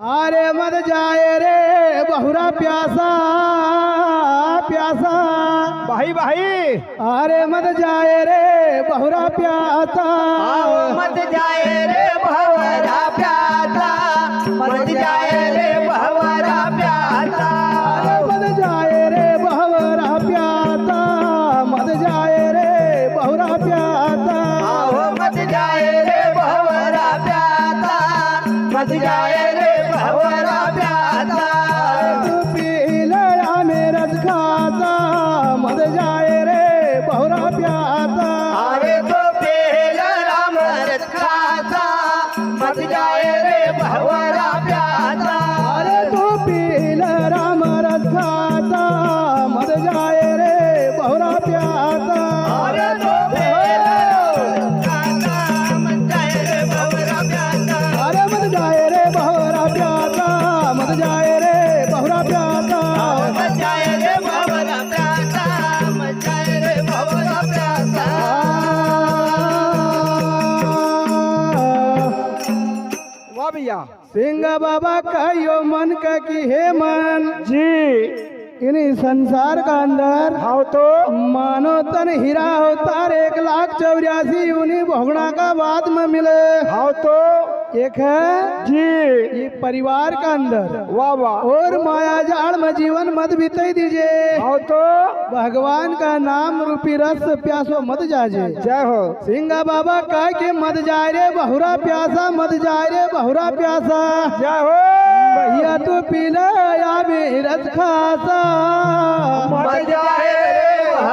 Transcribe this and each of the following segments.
अरे मत जाए रे बहुरा प्यासा प्यासा। भाई भाई। अरे मत जाए रे बहुरा प्यासा। मत जाए रे मत जाए रे भवरा प्यासा तू पी लया मेरस खाता मत जाए रे बहुरा प्यासा अरे तो पेल राम रथ खासा मत जाए रे भवरा प्यासा अरे तू पील राम रस खाता मत जाए सिंह बाबा कहियो मन का की हे मन? जी। इन संसार का अंदर हाँ तो? मानो तन हीरा होता एक लाख चौरासी उन्हीं भोगना का बाद में मिले। हाँ तो? एक है जी। ये परिवार का अंदर। वाह वाह। और माया जाल में जीवन मत बीते दीजिए। हाउ तो। भगवान का नाम रूपी रस प्यासो मत जाजे। जय हो। सिंगा बाबा कह के मत जाए रे बहुरा प्यासा मत जाए रे बहुरा प्यासा। जय हो। भैया तू पीला या रस खासा। मत जाए रे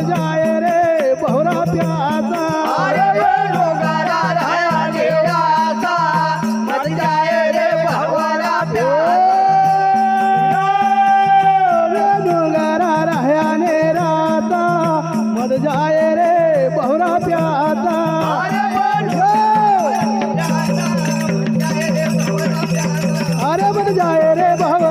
मत जाए रे बहुरा प्यासा अरे ये डोगरा रहा तेरा सा मत जाए रे भवरा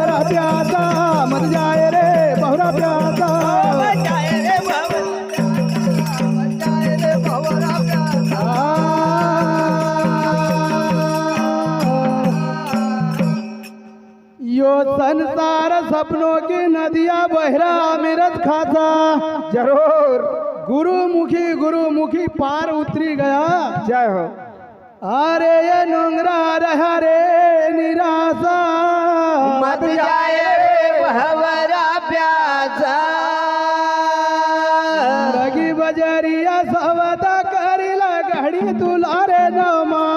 संसार सपनों की नदिया बहरा अमिरत खाता ज़रूर। गुरु मुखी गुरु मुखी पार उतरी गया। जय हो। अरे ये नोंगरा रहा रे निराशा। मत जाए रे भवरा प्यासा। लगी बजरिया सवदा करिला घड़ी तुलारे नमाज़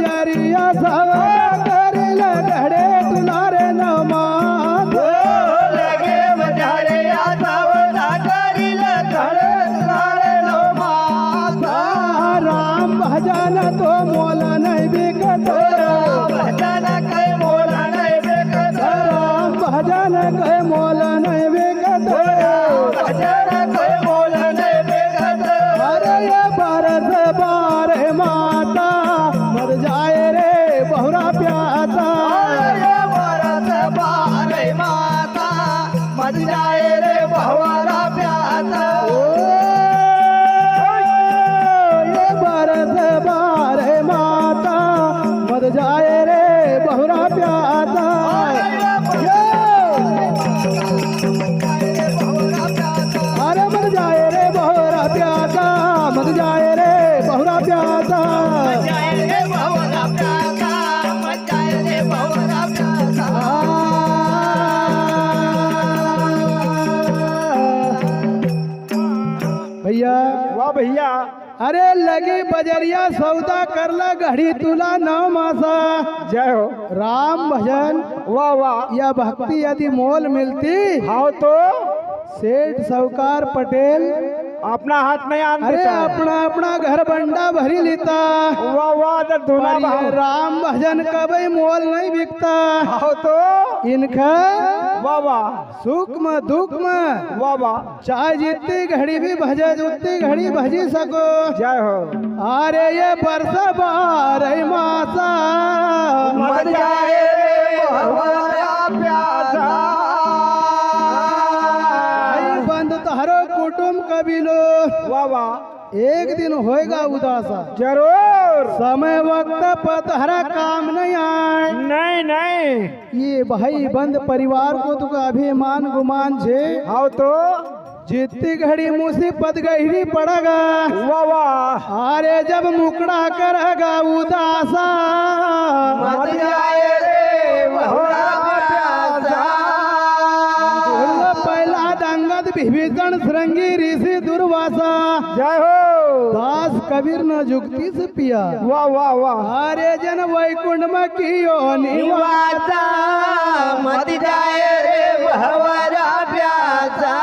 लगी सवा सवदा करिला घड़ी तुलारे लगे बजाए आसवता कर लगड़े धड़ धड़ राम भजन तो मोल मत अरे लगी बजरिया सौदा करला घड़ी तुला नौ मासा जय हो। राम भजन। वाह वाह। या भक्ति यदि मोल मिलती। हाँ तो? सेठ साहूकार पटेल अपना हाथ में आन अरे अपना अपना घर बंडा भरी लेता। वाह वाह राम भजन कभी मोल नहीं बिकता। हाँ तो। इनका वाह वाह। सुख में दुख में वाह वाह। चाहे जितनी घड़ी भी भजे उतनी घड़ी भजी सको। जय हो। अरे ये बरस बार मासा। मत जाए वाह एक दिन होएगा उदासा। ज़रूर। समय वक्त पर हरा काम नहीं आए। नहीं नहीं। ये भाई बंद परिवार को तो अभिमान गुमान छे। हाँ तो? जितनी घड़ी मुसीबत गहरी पड़ेगा वाह वाह। अरे जब मुकड़ा करेगा उदासा। कबीर न जुगती से पिया. वाह वाह वाह अरे जन वैकुंठ में कियो निवास निवासा मत जाए रे भवरा प्यासा